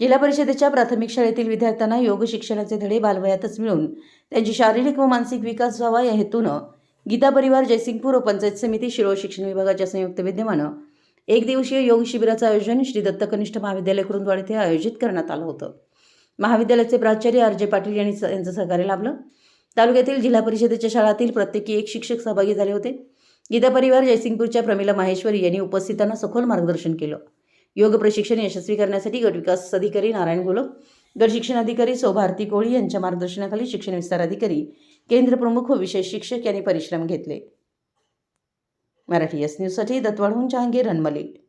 जिल्हा परिषदेच्या प्राथमिक शाळेतील विद्यार्थ्यांना योग शिक्षणाचे धडे बालवयातच मिळून त्यांची शारीरिक व मानसिक विकास व्हावा या हेतूनं गीता परिवार जयसिंगपूर व पंचायत समिती शिरोळ शिक्षण विभागाच्या संयुक्त विद्यमानं एक दिवसीय योग शिबिराचं आयोजन श्री दत्त कनिष्ठ महाविद्यालय कुरुंदवाड येथे आयोजित करण्यात आलं होतं. महाविद्यालयाचे प्राचार्य आर जे पाटील यांनी यांचं सहकार्य लाभलं. तालुक्यातील जिल्हा परिषदेच्या शाळातील प्रत्येकी एक शिक्षक सहभागी झाले होते. गीता परिवार जयसिंगपूरच्या प्रमिला माहेश्वरी यांनी उपस्थितांना सखोल मार्गदर्शन केलं. योग प्रशिक्षण यशस्वी करण्यासाठी गटविकास अधिकारी नारायण गोलक गट शिक्षण अधिकारी सौभारती कोळी यांच्या मार्गदर्शनाखाली शिक्षण विस्तार अधिकारी केंद्र प्रमुख व विशेष शिक्षक यांनी परिश्रम घेतले. मराठी एस न्यूजसाठी दत्तवाडहून जहांगीर रनमले